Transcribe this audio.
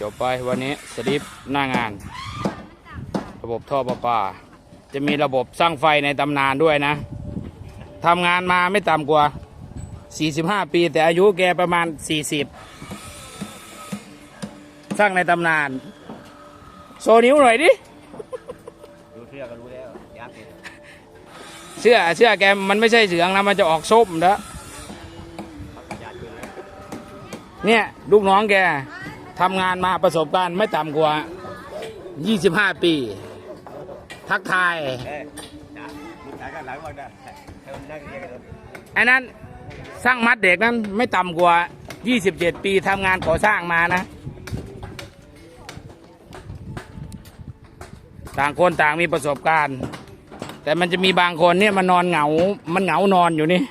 จบไปวันนี้สลิปหน้างาน ระบบท่อประปา จะมีระบบสร้างไฟในตำนานด้วยนะทำงานมาไม่ต่ำกว่า 45 ปี แต่อายุแกประมาณ 40 สร้างในตำนาน โซนิ้วหน่อยดิดูเสื้อก็รู้แล้วยักเสื้อเสื้อแกมันไม่ใช่เหลืองนะมันจะออกส้มนะยักษ์ขึ้นแล้วเนี่ย ลูกน้องแก ทำงานมาประสบการณ์ไม่ต่ำกว่า 25 ปี ทักทาย ไอ้นั้นสร้างมัดเด็กนั้นไม่ต่ำกว่า 27 ปีทำงานก่อสร้างมานะ ต่างคนต่างมีประสบการณ์ แต่มันจะมีบางคนเนี่ยมันนอนเหงา มันเหงานอนอยู่นี่